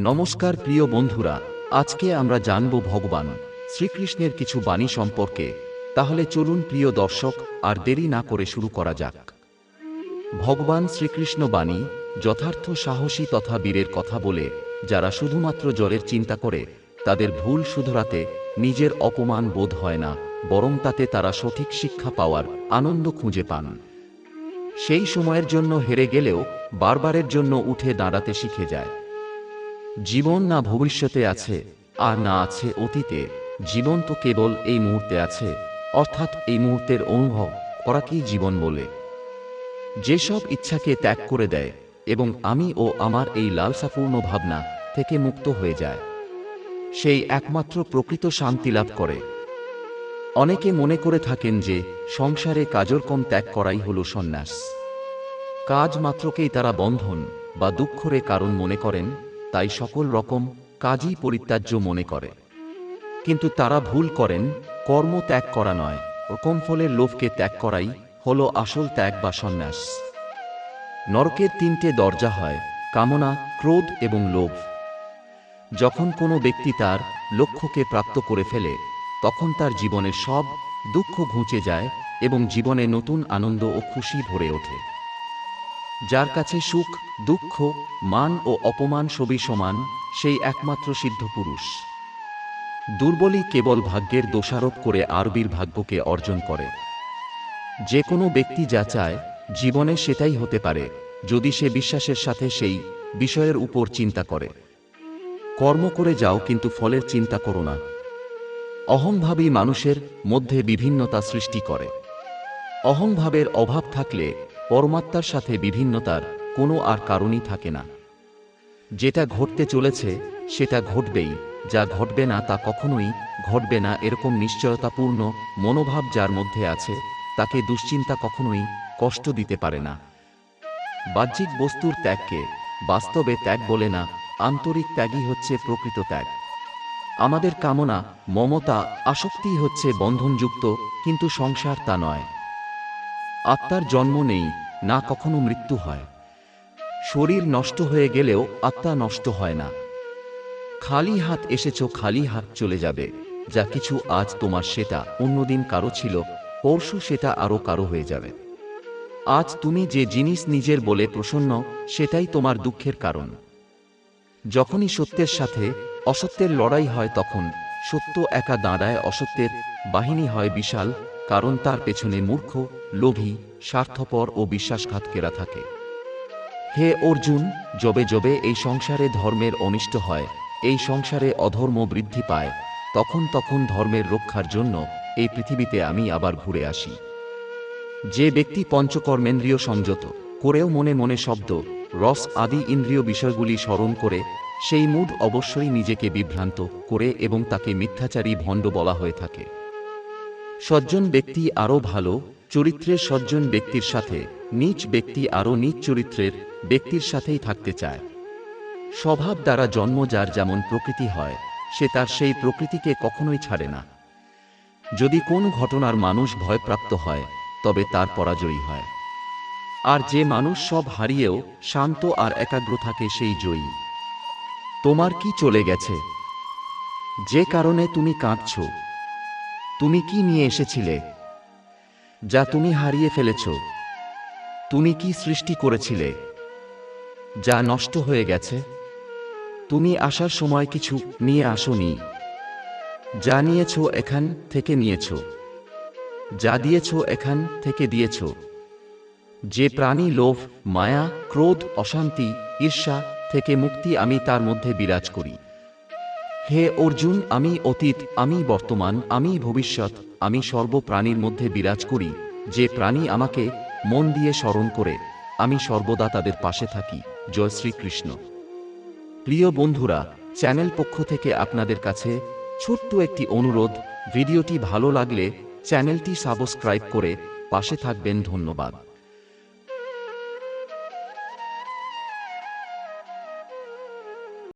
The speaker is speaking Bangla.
নমস্কার প্রিয় বন্ধুরা, আজকে আমরা জানব ভগবান শ্রীকৃষ্ণের কিছু বাণী সম্পর্কে, তাহলে চলুন প্রিয় দর্শক, আর দেরি না করে শুরু করা যাক। ভগবান শ্রীকৃষ্ণ বাণী যথার্থ সাহসী তথা বীরের কথা বলে, যারা শুধুমাত্র জলের চিন্তা করে, তাদের ভুল শুধরাতে নিজের অপমান বোধ হয় না, বরং তাতে তারা সঠিক শিক্ষা পাওয়ার আনন্দ খুঁজে পান। সেই সময়ের জন্য হেরে গেলেও বারবারের জন্য উঠে দাঁড়াতে শিখে যায়। জীবন না ভবিষ্যতে আছে, আর না আছে অতীতে। জীবন তো কেবল এই মুহূর্তে আছে, অর্থাৎ এই মুহূর্তের অনুভব করাকেই জীবন বলে? যেসব ইচ্ছাকে ত্যাগ করে দেয়, এবং আমি ও আমার এই লালসাপূর্ণ ভাবনা থেকে মুক্ত হয়ে যায়। সেই একমাত্র প্রকৃত শান্তি লাভ করে। অনেকে মনে করে থাকেন যে, সংসারে কাজর কম ত্যাগ করাই হল সন্ন্যাস। কাজ মাত্রকেই তারা বন্ধন বা দুঃখরে কারণ মনে করেন তাই সকল রকম কাজই পরিত্যাজ্য মনে করে। কিন্তু তারা ভুল করেন, কর্ম ত্যাগ করা নয়। রকম ফলের লোভকে ত্যাগ করাই হল আসল ত্যাগ বা সন্ন্যাস। নরকের তিনটে দরজা হয়, কামনা, ক্রোধ এবং লোভ। যখন কোনো ব্যক্তি তার লক্ষ্যকে প্রাপ্ত করে ফেলে, তখন তার জীবনের সব দুঃখ ঘুঁচে যায় এবং জীবনে নতুন আনন্দ ও খুশি ভরে ওঠে। যার কাছে সুখ, দুঃখ, মান ও অপমান সবই সমান, সেই একমাত্র সিদ্ধ পুরুষ। দুর্বলই কেবল ভাগ্যের দোষারোপ করে আরবির ভাগ্যকে অর্জন করে। যে কোনো ব্যক্তি যা চায়, জীবনে সেটাই হতে পারে, যদি সে বিশ্বাসের সাথে সেই বিষয়ের উপর চিন্তা করে। কর্ম করে যাও কিন্তু ফলের চিন্তা করো না। অহংভাবই মানুষের মধ্যে বিভিন্নতা সৃষ্টি করে। অহংভাবের অভাব থাকলে পরমাত্মার সাথে বিভিন্নতার কোনো আর কারণই থাকে না। যেটা ঘটতে চলেছে, সেটা ঘটবেই, যা ঘটবে না তা কখনোই ঘটবে না এরকম নিশ্চয়তাপূর্ণ মনোভাব যার মধ্যে আছে, তাকে দুশ্চিন্তা কখনোই কষ্ট দিতে পারে না। বাহ্যিক বস্তুর ত্যাগকে বাস্তবে ত্যাগ বলে না, আন্তরিক ত্যাগই হচ্ছে প্রকৃত ত্যাগ। আমাদের কামনা মমতা আসক্তি হচ্ছে বন্ধনযুক্ত, কিন্তু সংসার তা নয়। আত্মার জন্ম নেই, না কখনো মৃত্যু হয়। শরীর নষ্ট হয়ে গেলেও আত্মা নষ্ট হয় না। খালি হাত এসেছ, খালি হাত চলে যাবে। যা কিছু আজ তোমার সেটা, অন্যদিন কারও ছিল, পরশু সেটা আরও কারও হয়ে যাবে। আজ তুমি যে জিনিস নিজের বলে প্রসন্ন, সেটাই তোমার দুঃখের কারণ। যখনই সত্যের সাথে অসত্যের লড়াই হয় তখন, সত্য একা দাঁড়ায়, অসত্যের বাহিনী হয় বিশাল কারণ তার পেছনে মূর্খ, লোভী, স্বার্থপর ও বিশ্বাসঘাতকেরা থাকে। হে অর্জুন জবে জবে এই সংসারে ধর্মের অনিষ্ট হয়, এই সংসারে অধর্ম বৃদ্ধি পায়, তখন তখন ধর্মের রক্ষার জন্য এই পৃথিবীতে আমি আবার ঘুরে আসি। যে ব্যক্তি পঞ্চকর্মেন্দ্রীয় সংযত, করেও মনে মনে শব্দ, রস আদি ইন্দ্রিয় বিষয়গুলি স্মরণ করে, সেই মুড অবশ্যই নিজেকে বিভ্রান্ত করে এবং তাকে মিথ্যাচারী ভণ্ড বলা হয়ে থাকে। সজ্জন ব্যক্তি আরও ভালো চরিত্রের সজ্জন ব্যক্তির সাথে, নিচ ব্যক্তি আরও নিচ চরিত্রের ব্যক্তির সাথেই থাকতে চায়। স্বভাব দ্বারা জন্ম যার যেমন প্রকৃতি হয়, সে তার সেই প্রকৃতিকে কখনোই ছাড়ে না। যদি কোন ঘটনার মানুষ ভয়প্রাপ্ত হয়, তবে তার পরাজয়ী হয়। আর যে মানুষ সব হারিয়েও শান্ত আর একাগ্র থাকে সেই জয়ী। তোমার কি চলে গেছে? যে কারণে তুমি কাঁদছ তুমি কি নিয়ে এসেছিলে? যা তুমি হারিয়ে ফেলেছ। তুমি কি সৃষ্টি করেছিলে? যা নষ্ট হয়ে গেছে। তুমি আসার সময় কিছু নিয়ে আসনি। যা নিয়েছ এখান থেকে নিয়েছ। যা দিয়েছ এখান থেকে দিয়েছ। যে প্রাণী লোভ, মায়া, ক্রোধ, অশান্তি, ঈর্ষা থেকে মুক্তি আমি তার মধ্যে বিরাজ করি। হে অর্জুন, আমি অতীত, আমি বর্তমান, আমি ভবিষ্যৎ, আমি সর্বপ্রাণীর মধ্যে বিরাজ করি, যে প্রাণী আমাকে মন দিয়ে স্মরণ করে, আমি সর্বদা তাদের পাশে থাকি। জয় শ্রীকৃষ্ণ। প্রিয় বন্ধুরা, চ্যানেল পক্ষ থেকে আপনাদের কাছে ছোট্ট একটি অনুরোধ, ভিডিওটি ভালো লাগলে চ্যানেলটি সাবস্ক্রাইব করে পাশে থাকবেন। ধন্যবাদ।